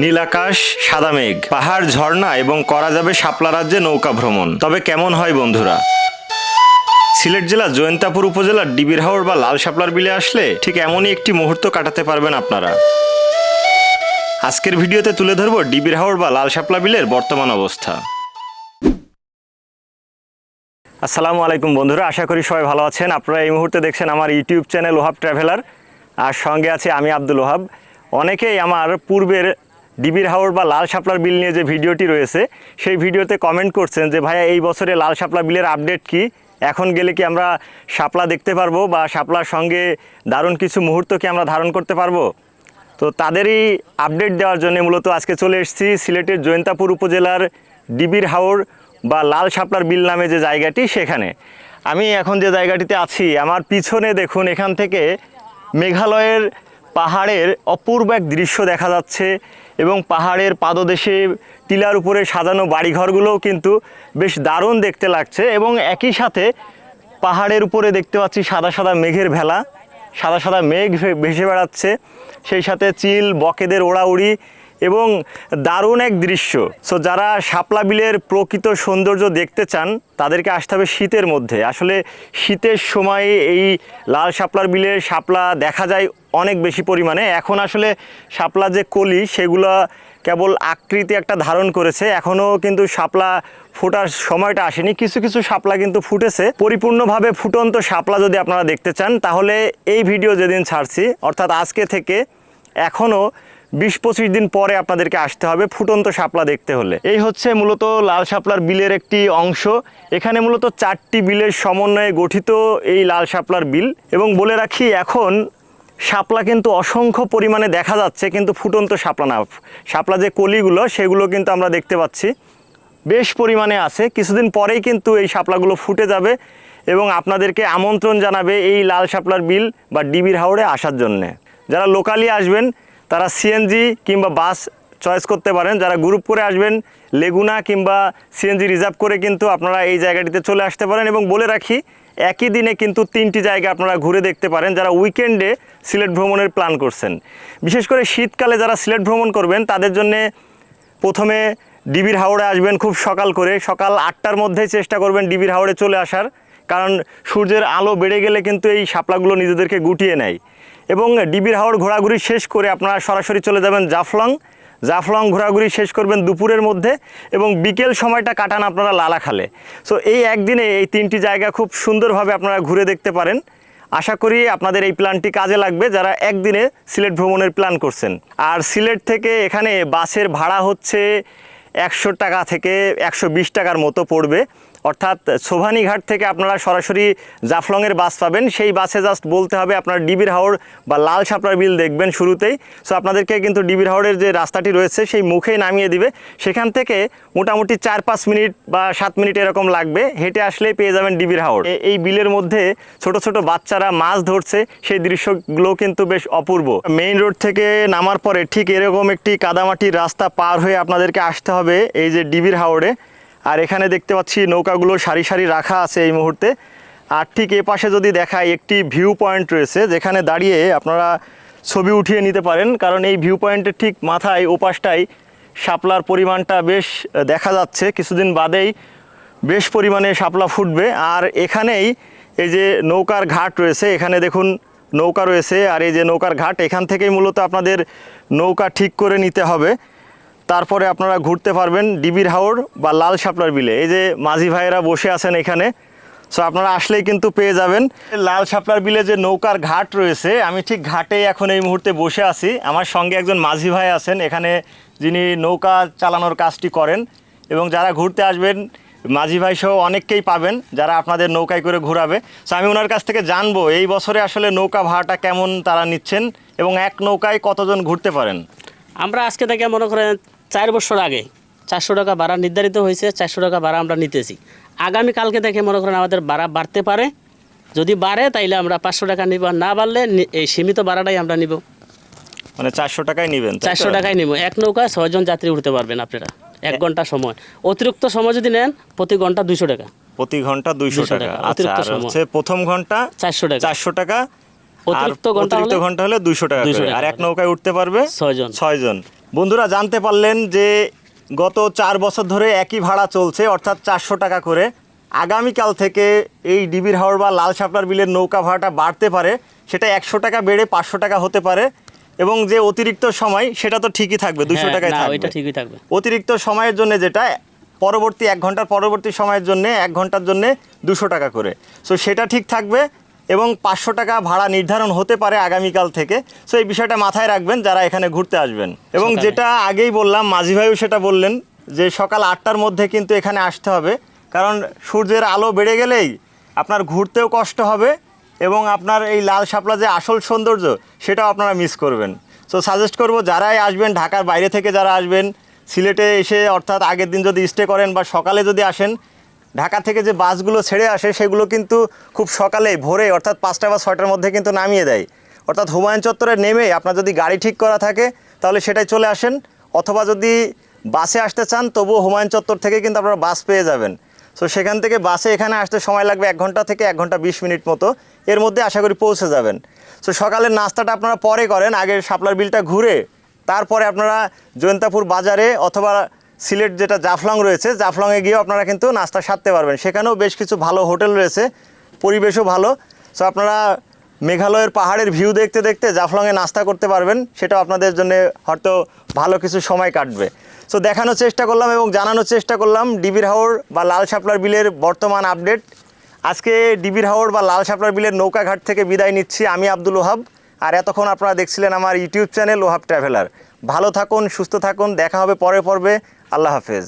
নীল আকাশ, সাদা মেঘ। পাহাড়, ঝর্ণা এবং করা যাবে শাপলা রাজ্যে নৌকা ভ্রমণ। তবে কেমন হয় বন্ধুরা? সিলেট জেলা জয়ন্তাপুর উপজেলার ডিবির হাওর বা লাল শাপলার বিলে আসলে ঠিক এমনই একটি মুহূর্ত কাটাতে পারবেন আপনারা। আজকের ভিডিওতে তুলে ধরব ডিবির হাওর বা লাল শাপলা বিলের বর্তমান অবস্থা। আসসালামু আলাইকুম বন্ধুরা, আশা করি সবাই ভালো আছেন। আপনারা এই মুহূর্তে দেখছেন আমার ইউটিউব চ্যানেল ওহাব ট্রাভেলার। আর সঙ্গে আছে আমি আব্দুল ওহাব। অনেকেই আমার পূর্বের ডিবির হাওর বা লাল শাপলার বিল নিয়ে যে ভিডিওটি রয়েছে, সেই ভিডিওতে কমেন্ট করছেন যে, ভাইয়া, এই বছরে লাল শাপলা বিলের আপডেট কি? এখন গেলে কি আমরা শাপলা দেখতে পারব বা শাপলার সঙ্গে দারুণ কিছু মুহূর্ত কি আমরা ধারণ করতে পারব? তো তাদেরই আপডেট দেওয়ার জন্য মূলত আজকে চলে এসেছি সিলেটের জৈন্তাপুর উপজেলার ডিবির হাওর বা লাল শাপলার বিল নামে যে জায়গাটি সেখানে। আমি এখন যে জায়গাটিতে আছি, আমার পিছনে দেখুন, এখান থেকে মেঘালয়ের পাহাড়ের অপূর্ব এক দৃশ্য দেখা যাচ্ছে। এবং পাহাড়ের পাদদেশে টিলার উপরে সাজানো বাড়িঘরগুলোও কিন্তু বেশ দারুণ দেখতে লাগছে এবং একই সাথে পাহাড়ের উপরে দেখতে পাচ্ছি সাদা সাদা মেঘের ভেলা, সাদা সাদা মেঘ ভেসে বেড়াচ্ছে। সেই সাথে চিল, বকেদের ওড়াউড়ি এবং দারুণ এক দৃশ্য। সো যারা শাপলা বিলের প্রকৃত সৌন্দর্য দেখতে চান, তাদেরকে আসতে হবে শীতের মধ্যে। আসলে শীতের সময়ে এই লাল শাপলার বিলের শাপলা দেখা যায় অনেক বেশি পরিমাণে। এখন আসলে শাপলা যে কলি, সেগুলো কেবল আকৃতি একটা ধারণ করেছে। এখনও কিন্তু শাপলা ফোটার সময়টা আসেনি। কিছু কিছু শাপলা কিন্তু ফুটেছে। পরিপূর্ণভাবে ফুটন্ত শাপলা যদি আপনারা দেখতে চান, তাহলে এই ভিডিও যেদিন ছাড়ছি, অর্থাৎ আজকে থেকে এখনও বিশ পঁচিশ দিন পরে আপনাদেরকে আসতে হবে ফুটন্ত শাপলা দেখতে হলে। এই হচ্ছে মূলত লাল শাপলার বিলের একটি অংশ। এখানে মূলত চারটি বিলের সমন্বয়ে গঠিত এই লাল শাপলার বিল। এবং বলে রাখি, এখন শাপলা কিন্তু অসংখ্য পরিমাণে দেখা যাচ্ছে, কিন্তু ফুটন্ত শাপলা না। শাপলা যে কলিগুলো, সেগুলো কিন্তু আমরা দেখতে পাচ্ছি। বেশ পরিমাণে আছে। কিছুদিন পরেই কিন্তু এই শাপলাগুলো ফুটে যাবে এবং আপনাদেরকে আমন্ত্রণ জানাবে এই লাল শাপলার বিল বা ডিবির হাওড়ে আসার জন্যে। যারা লোকালি আসবেন তারা সিএনজি কিংবা বাস চয়েস করতে পারেন। যারা গ্রুপ করে আসবেন লেগুনা কিংবা সিএনজি রিজার্ভ করে কিন্তু আপনারা এই জায়গাটিতে চলে আসতে পারেন এবং বলে রাখি, একই দিনে কিন্তু তিনটি জায়গা আপনারা ঘুরে দেখতে পারেন যারা উইকেন্ডে সিলেট ভ্রমণের প্ল্যান করছেন। বিশেষ করে শীতকালে যারা সিলেট ভ্রমণ করবেন, তাদের জন্যে প্রথমে ডিবির হাওড়ে আসবেন খুব সকাল করে। সকাল আটটার মধ্যেই চেষ্টা করবেন ডিবির হাওড়ে চলে আসার। কারণ সূর্যের আলো বেড়ে গেলে কিন্তু এই শাপলাগুলো নিজেদেরকে গুটিয়ে নেয়। এবং ডিবির হাওড় ঘোরাঘুরি শেষ করে আপনারা সরাসরি চলে যাবেন জাফলং। জাফলং ঘোরাঘুরি শেষ করবেন দুপুরের মধ্যে এবং বিকেল সময়টা কাটান আপনারা লালাখালে। সো এই একদিনে এই তিনটি জায়গা খুব সুন্দরভাবে আপনারা ঘুরে দেখতে পারেন। আশা করি আপনাদের এই প্ল্যানটি কাজে লাগবে যারা একদিনে সিলেট ভ্রমণের প্ল্যান করছেন। আর সিলেট থেকে এখানে বাসের ভাড়া হচ্ছে একশো টাকা থেকে একশো বিশ টাকার মতো পড়বে। অর্থাৎ সোভানীঘাট থেকে আপনারা সরাসরি জাফলংয়ের বাস পাবেন। সেই বাসে জাস্ট বলতে হবে আপনার ডিবির হাওড় বা লাল শাপলার বিল দেখবেন শুরুতেই। সো আপনাদেরকে কিন্তু ডিবির হাওড়ের যে রাস্তাটি রয়েছে, সেই মুখেই নামিয়ে দিবে। সেখান থেকে মোটামুটি চার পাঁচ মিনিট বা সাত মিনিট এরকম লাগবে। হেঁটে আসলেই পেয়ে যাবেন ডিবির হাওড় এই বিলের মধ্যে ছোট ছোট বাচ্চারা মাছ ধরছে। সেই দৃশ্যগুলো কিন্তু বেশ অপূর্ব। মেইন রোড থেকে নামার পরে ঠিক এরকম একটি কাদামাটির রাস্তা পার হয়ে আপনাদেরকে আসতে হবে। এই যে ডিবির হাওড়ে আর এখানে দেখতে পাচ্ছি নৌকাগুলো সারি সারি রাখা আছে এই মুহূর্তে। আর ঠিক এ পাশে যদি দেখায় একটি ভিউ পয়েন্ট রয়েছে, যেখানে দাঁড়িয়ে আপনারা ছবি উঠিয়ে নিতে পারেন। কারণ এই ভিউ পয়েন্টের ঠিক মাথায় ওপাশটায় শাপলার পরিমাণটা বেশ দেখা যাচ্ছে। কিছুদিন বাদেই বেশ পরিমাণে শাপলা ফুটবে। আর এখানেই এই যে নৌকার ঘাট রয়েছে, এখানে দেখুন নৌকা রয়েছে। আর এই যে নৌকার ঘাট, এখান থেকেই মূলত আপনাদের নৌকা ঠিক করে নিতে হবে। তারপরে আপনারা ঘুরতে পারবেন ডিবির হাওর বা লাল শাপলার বিলে। এই যে মাঝি ভাইয়েরা বসে আছেন এখানে সো আপনারা আসলেই কিন্তু পেয়ে যাবেন। লাল শাপলার বিলে যে নৌকার ঘাট রয়েছে, আমি ঠিক ঘাটে এখন এই মুহূর্তে বসে আছি। আমার সঙ্গে একজন মাঝি ভাই আছেন, এখানে যিনি নৌকা চালানোর কাজটি করেন। এবং যারা ঘুরতে আসবেন, মাঝি ভাই সহ অনেককেই পাবেন, যারা আপনাদের নৌকায় করে ঘোরাবে। সো আমি ওনার কাছ থেকে জানব, এই বছরে আসলে নৌকা ভাড়াটা কেমন তারা নিচ্ছেন এবং এক নৌকায় কতজন ঘুরতে পারেন? আমরা আজকে থেকে মনে করেন চার বছর আগে চারশো টাকা ভাড়া নির্ধারিত হয়েছে চারশো টাকা ভাড়া আমরা নিতেছি। আগামী কালকে থেকে মনে করেন আমাদের ভাড়া বাড়তে পারে। যদি বাড়ে তাইলে আমরা পাঁচশো টাকা নিব আর না বাড়লে এই সীমিত ভাড়াটাই আমরা নিব। মানে চারশো টাকায় নেবেন চারশো টাকায় নিব। এক নৌকায় ছয়জন যাত্রী উঠতে পারবেন আপনারা এক ঘণ্টা সময়। অতিরিক্ত সময় যদি নেন প্রতি ঘণ্টা দুইশো টাকা। প্রতি ঘণ্টা দুইশো টাকা। আচ্ছা অতিরিক্ত সময়। প্রথম ঘণ্টা চারশো টাকা। চারশো টাকা অতিরিক্ত ঘণ্টা হলে ঘণ্টা হলে দুইশো টাকা 200 টাকা আর এক নৌকায় উঠতে পারবে ছয়জন। ছয়জন। বন্ধুরা জানতে পারলেন যে গত চার বছর ধরে একই ভাড়া চলছে অর্থাৎ চারশো টাকা করে। আগামীকাল থেকে এই ডিবির হাওড় বা লাল শাপলার বিলের নৌকা ভাড়াটা বাড়তে পারে। সেটা একশো টাকা বেড়ে পাঁচশো টাকা হতে পারে এবং যে অতিরিক্ত সময় সেটা তো ঠিকই থাকবে দুশো হ্যাঁ, টাকায় না থাকবে। ঠিকই থাকবে। অতিরিক্ত সময়ের জন্য যেটা পরবর্তী এক ঘণ্টার পরবর্তী সময়ের জন্য এক ঘণ্টার জন্য দুশো টাকা করে। সো সেটা ঠিক থাকবে। এবং পাঁচশো টাকা ভাড়া নির্ধারণ হতে পারে আগামীকাল থেকে। সো এই বিষয়টা মাথায় রাখবেন যারা এখানে ঘুরতে আসবেন। এবং যেটা আগেই বললাম মাঝি ভাইও সেটা বললেন যে সকাল আটটার মধ্যে কিন্তু এখানে আসতে হবে। কারণ সূর্যের আলো বেড়ে গেলেই আপনার ঘুরতেও কষ্ট হবে এবং আপনার এই লাল শাপলা যে আসল সৌন্দর্য সেটাও আপনারা মিস করবেন। সো সাজেস্ট করব যারাই আসবেন ঢাকার বাইরে থেকে যারা আসবেন সিলেটে এসে অর্থাৎ আগের দিন যদি স্টে করেন বা সকালে যদি আসেন ঢাকা থেকে যে বাসগুলো ছেড়ে আসে, সেগুলো কিন্তু খুব সকালে ভোরে, অর্থাৎ পাঁচটা বা ছয়টার মধ্যে কিন্তু নামিয়ে দেয়। অর্থাৎ হুমায়ুন চত্বরে নেমে আপনার যদি গাড়ি ঠিক করা থাকে, তাহলে সেটাই চলে আসেন। অথবা যদি বাসে আসতে চান, তবুও হুমায়ুন চত্বর থেকে কিন্তু আপনারা বাস পেয়ে যাবেন। সো সেখান থেকে বাসে এখানে আসতে সময় লাগবে এক ঘণ্টা থেকে এক ঘণ্টা বিশ মিনিট মতো। এর মধ্যে আশা করি পৌঁছে যাবেন। সো সকালের নাস্তাটা আপনারা পরে করেন। আগে শাপলার বিলটা ঘুরে, তারপরে আপনারা জয়ন্তাপুর বাজারে অথবা সিলেট যেটা জাফলং রয়েছে, জাফলংয়ে গিয়েও আপনারা কিন্তু নাস্তা সারতে পারবেন। সেখানেও বেশ কিছু ভালো হোটেল রয়েছে, পরিবেশও ভালো। সো আপনারা মেঘালয়ের পাহাড়ের ভিউ দেখতে দেখতে জাফলংয়ে নাস্তা করতে পারবেন, সেটাও আপনাদের জন্য হয়তো ভালো কিছু সময় কাটবে। সো দেখানোর চেষ্টা করলাম এবং জানানোর চেষ্টা করলাম ডিবির হাওর বা লাল শাপলার বিলের বর্তমান আপডেট। আজকে ডিবির হাওর বা লাল শাপলার বিলের নৌকাঘাট থেকে বিদায় নিচ্ছি আমি আব্দুল ওহাব। আর এতক্ষণ আপনারা দেখছিলেন আমার ইউটিউব চ্যানেল ওহাব ট্রাভেলার। ভালো থাকুন, সুস্থ থাকুন, দেখা হবে পরে পর্বে। আল্লাহ হাফেজ